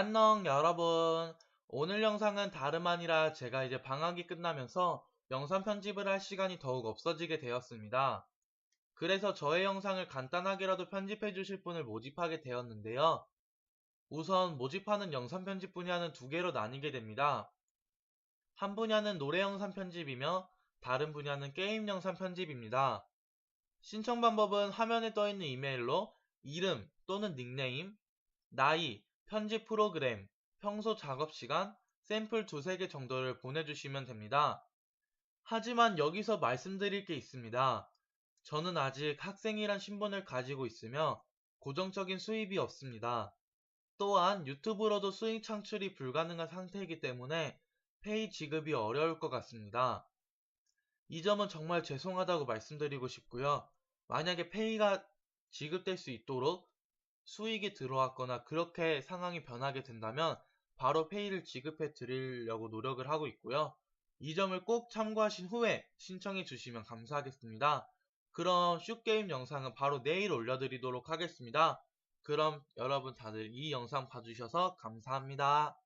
안녕 여러분 오늘 영상은 다름 아니라 제가 이제 방학이 끝나면서 영상 편집을 할 시간이 더욱 없어지게 되었습니다. 그래서 저의 영상을 간단하게라도 편집해 주실 분을 모집하게 되었는데요. 우선 모집하는 영상 편집 분야는 두 개로 나뉘게 됩니다. 한 분야는 노래 영상 편집이며 다른 분야는 게임 영상 편집입니다. 신청 방법은 화면에 떠 있는 이메일로 이름 또는 닉네임, 나이, 편집 프로그램, 평소 작업 시간, 샘플 두세 개 정도를 보내주시면 됩니다. 하지만 여기서 말씀드릴 게 있습니다. 저는 아직 학생이란 신분을 가지고 있으며 고정적인 수입이 없습니다. 또한 유튜브로도 수익 창출이 불가능한 상태이기 때문에 페이 지급이 어려울 것 같습니다. 이 점은 정말 죄송하다고 말씀드리고 싶고요. 만약에 페이가 지급될 수 있도록 수익이 들어왔거나 그렇게 상황이 변하게 된다면 바로 페이를 지급해 드리려고 노력을 하고 있고요. 이 점을 꼭 참고하신 후에 신청해 주시면 감사하겠습니다. 그럼 슛게임 영상은 바로 내일 올려드리도록 하겠습니다. 그럼 여러분 다들 이 영상 봐주셔서 감사합니다.